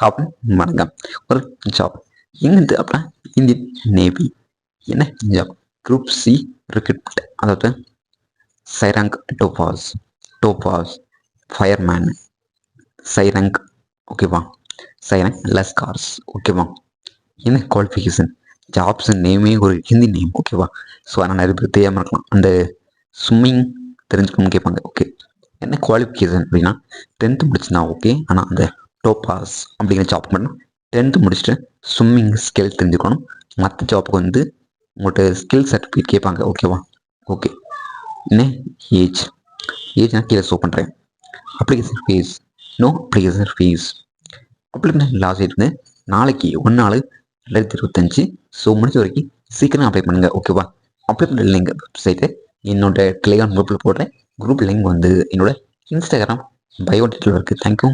அப்படின்னு வணக்கம் ஒரு ஜாப் எங்கிருந்து அப்படின்னா இந்தியன் நேவி என்ன ஜாப் குரூப் சி ரிக்ரூட்மெண்ட் அதாவது சைரங்க் டோபாஸ் டோபாஸ் ஃபயர்மேன் சைரங்க் ஓகேவா சைரங்க் லஸ்கார்ஸ் ஓகேவா என்ன குவாலிஃபிகேஷன் ஜாப்ஸ் நேமே ஒரு ஹிந்தி நேம் ஓகேவா ஸோ அதனால் நிறைய பேர் தெரியாமல் இருக்கலாம் அந்த ஸ்விம்மிங் தெரிஞ்சுக்கணும்னு கேட்பாங்க ஓகே என்ன குவாலிஃபிகேஷன் அப்படின்னா டென்த்து முடிச்சுனா ஓகே ஆனால் அந்த டோபாஸ் அப்படிங்கிற ஜாப் பண்ணணும் டென்த்து முடிச்சுட்டு ஸ்விம்மிங் ஸ்கில் தெரிஞ்சுக்கணும். மற்ற ஜாப்புக்கு வந்து உங்கள்கிட்ட ஸ்கில் சர்டிஃபிகேட் கேட்பாங்க. ஓகேவா ஓகே என்ன? ஏஜ் ஏஜ் நான் கீழே ஷோ பண்ணுறேன் application fees no application fees application last இருந்து நாளைக்கு ஒன்று நாள் ரெண்டாயிரத்தி இருபத்தஞ்சி. ஸோ முடிஞ்ச வரைக்கும் சீக்கிரம் அப்ளை பண்ணுங்கள் ஓகேவா அப்ளை பண்ணுற லிங்க் வெப்சைட்டு என்னோட டெலிகிராம் குரூப்பில் போடுறேன். குரூப் லிங்க் வந்து என்னோட இன்ஸ்டாகிராம் பயோ டீட்டெயில் இருக்குது தேங்க்யூ